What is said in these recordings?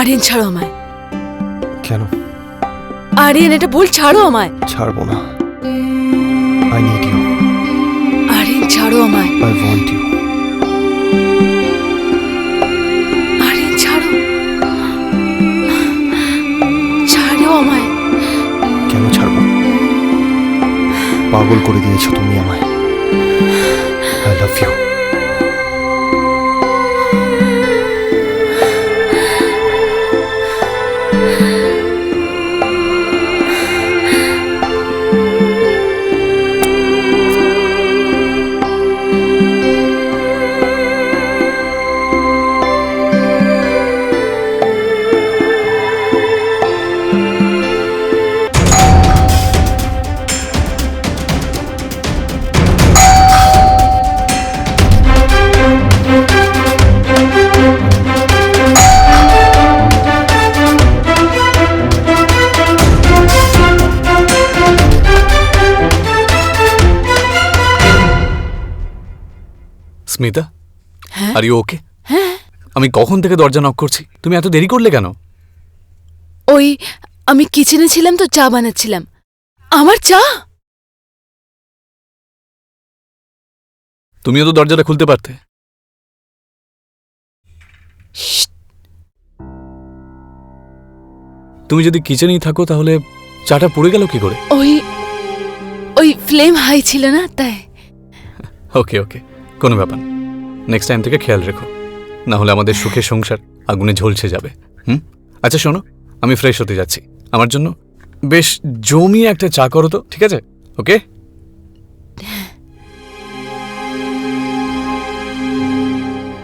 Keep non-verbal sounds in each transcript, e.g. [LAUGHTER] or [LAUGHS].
আরিয়ান ছাড়ো আমায়। কেন? আরিয়ান এটা ভুল ছাড়ো আমায়। ছাড়বো না। আই নিড ইউ আরিয়ান ছাড়ো আমায়। আই ওয়ান্ট ইউ আরিয়ান ছাড়ো। ছাড়ো আমায়। কেন ছাড়বো? পাগল করে দিয়েছ তুমি আমায়। স্মিতা? হ্যাঁ? আর ইউ ওকে হ্যাঁ। আমি কখন থেকে দরজা নক করছি? তুমি এত দেরি করলে কেন? ওই আমি কিচেনে ছিলাম তো চা বানাচ্ছিলাম। আমার চা? তুমিও তো দরজাটা খুলতে পারতে। তুমি যদি কিচেনেই থাকো তাহলে চাটা পড়ে গেল কি করে? ওই ওই ফ্লেম হাই ছিল না তাই। [LAUGHS] ওকে ওকে কোনো ব্যাপার নেক্সট টাইম থেকে খেয়াল রেখো। না হলে আমাদের সুখের সংসার আগুনে ঝলসে যাবে। হুম? আচ্ছা শোনো, আমি ফ্রেশ হতে যাচ্ছি। আমার জন্য বেশ জমিয়ে একটা চা করো তো, ঠিক আছে? ওকে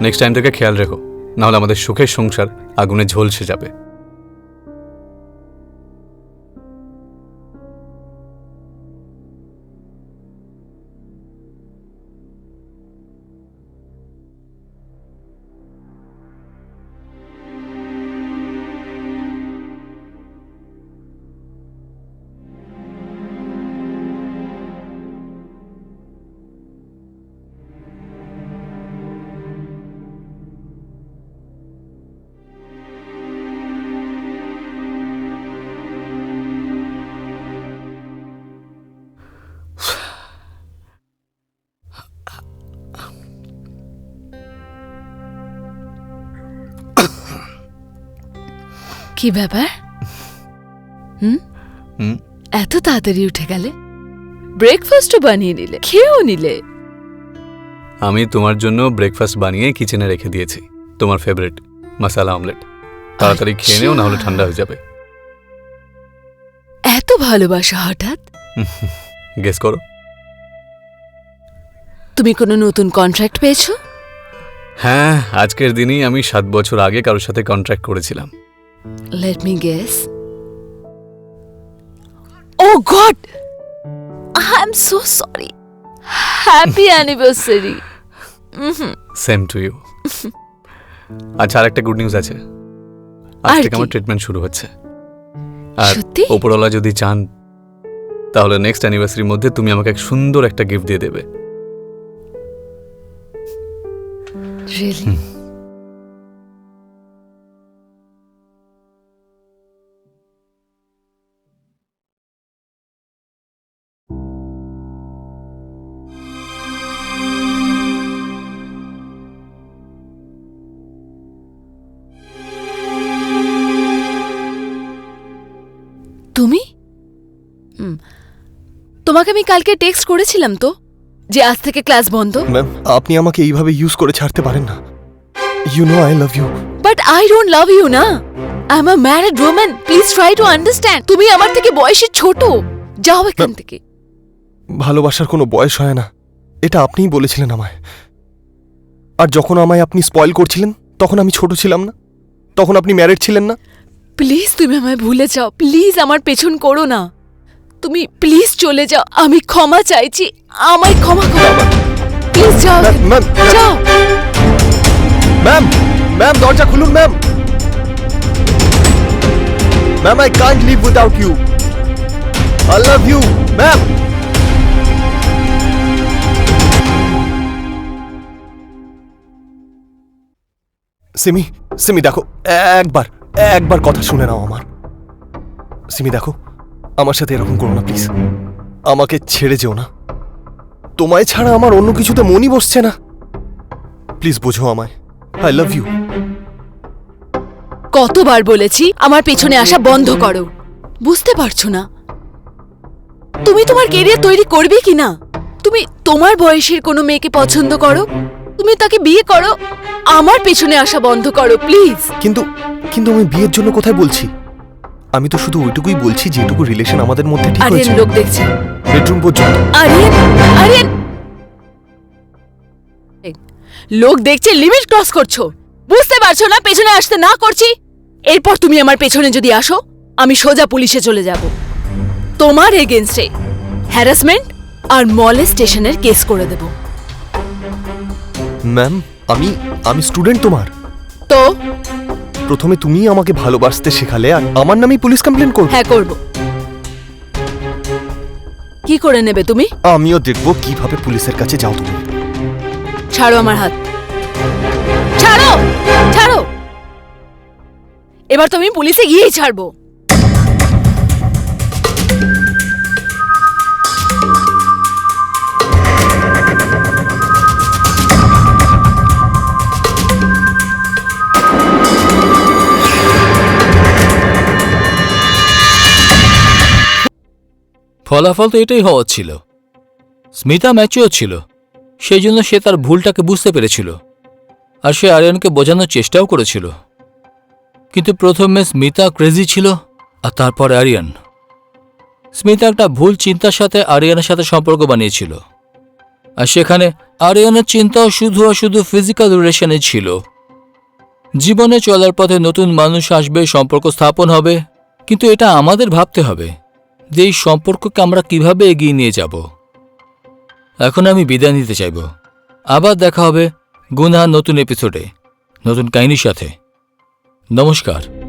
নেক্সট টাইম থেকে খেয়াল রেখো। না হলে আমাদের সুখের সংসার আগুনে ঝলসে যাবে। কি ব্যাপার? হুম? হুম? এত তাড়াতাড়ি উঠে গেলে? ব্রেকফাস্টও বানিয়ে নিলে খেয়েও নিলে। আমি তোমার জন্য ব্রেকফাস্ট বানিয়ে কিচেনে রেখে দিয়েছি। তোমার ফেভারিট মশালা অমলেট তাড়াতাড়ি খেয়ে নেও না হলে ঠান্ডা হয়ে যাবে। এত ভালোবাসা হঠাৎ? [LAUGHS] গেস করো। তুমি কোনো নতুন কন্ট্রাক্ট পেয়েছ? হ্যাঁ আজকের দিনেই আমি সাত বছর আগে কারোর সাথে কন্ট্রাক্ট করেছিলাম। Let me guess oh god I am so sorry happy anniversary same to you আচ্ছা আর একটা গুড নিউজ আছে। আজ থেকে? আমার ট্রিটমেন্ট শুরু হচ্ছে। আর ওপরওয়ালা যদি চান তাহলে নেক্সট অ্যানিভার্সারির মধ্যে তুমি আমাকে এক সুন্দর একটা গিফট দিয়ে দেবে। রিয়েলি তুমি? হুম। তোমাকে আমি কালকে টেক্সট করেছিলাম তো যে আজ থেকে ক্লাস বন্ধ। ম্যাম আপনি আমাকে এইভাবে ইউজ করে ছাড়তে পারেন না। You know I love you but I don't love you না? I am a married woman please try to understand তুমি আমার থেকে বয়সে ছোট। যাও এখান থেকে। ভালোবাসার কোনো বয়স হয় না। এটা আপনিই বলেছিলেন আমায়। আর যখন আমায় আপনি স্পয়েল করছিলেন তখন আমি ছোট ছিলাম না? তখন আপনি ম্যারিড ছিলেন না? প্লিজ তুমি আমায় ভুলে যাও। প্লিজ আমার পেছন করো না। তুমি প্লিজ চলে যাও। আমি ক্ষমা চাইছি। আমায় ক্ষমা করো। প্লিজ যাও ম্যাম ম্যাম যাও। ম্যাম ম্যাম দরজা খুলুন ma'am ma'am I can't leave without you I love you ma'am Simi Simi দেখো একবার। একবার কথা শুনে নাও আমার। সিমি, দেখো, আমার সাথে এরকম করো না, প্লিজ। আমাকে ছেড়ে যেও না। তোমায় ছাড়া আমার অন্য কিছুতে মনই বসছে না। প্লিজ বোঝো আমায় আই লাভ ইউ কতবার বলেছি, আমার পেছনে আসা বন্ধ করো। বুঝতে পারছ না? তুমি তোমার কেরিয়ার তৈরি করবে কি না তুমি তোমার বয়সের কোনো মেয়েকে পছন্দ করো? তুমি তাকে বিয়ে করো আমার পেছনে আসা বন্ধ করো প্লিজ। কিন্তু কিন্তু আমি বিয়ের জন্য কোথায় বলছি? আমি তো শুধু ওইটুকুই বলছি যেটুকু রিলেশন আমাদের মধ্যে ঠিক আরিয়ান হয়েছে। লোক দেখছে। বেডরুম পর্যন্ত। আরিয়ান আরিয়ান! লোক দেখছে লিমিট ক্রস করছ। বুঝতে পারছ না পেছনে আসতে না করছি? এরপর তুমি আমার পেছনে যদি আসো আমি সোজা পুলিশে চলে যাব। তোমার এগেনস্টে হ্যারাসমেন্ট আর মলে স্টেশনের কেস করে দেব। ম্যাম আমি আমি স্টুডেন্ট তোমার। তো? প্রথমে তুমি আমাকে ভালোবাসতে শেখালে আর আমার নামেই পুলিশ কমপ্লেন করবে। হ্যাঁ করব। কি করে নেবে তুমি? আমিও দেখব কীভাবে পুলিশের কাছে যাও তুমি। ছাড়ো আমার হাত। ছাড়ো! ছাড়ো! এবার তুমি পুলিশে গিয়েই ছাড়বো। ফলাফল তো এটাই হওয়া ছিল। স্মিতা ম্যাচিও ছিল। সেই জন্য সে তার ভুলটাকে বুঝতে পেরেছিল। আর সে আরিয়ানকে বোঝানোর চেষ্টাও করেছিল। কিন্তু প্রথমে স্মিতা ক্রেজি ছিল, আর তারপর আরিয়ান। স্মিতা একটা ভুল চিন্তার সাথে আরিয়ানের সাথে সম্পর্ক বানিয়েছিল। আর সেখানে আরিয়ানের চিন্তাও শুধু আর শুধু ফিজিক্যাল রিলেশনে ছিল। জীবনে চলার পথে নতুন মানুষ আসবে, সম্পর্ক স্থাপন হবে, কিন্তু এটা আমাদের ভাবতে হবে। যে এই সম্পর্ককে আমরা কীভাবে এগিয়ে নিয়ে যাব। এখন আমি বিদায় নিতে চাইব। আবার দেখা হবে গুনহা নতুন এপিসোডে নতুন কাহিনীর সাথে। নমস্কার।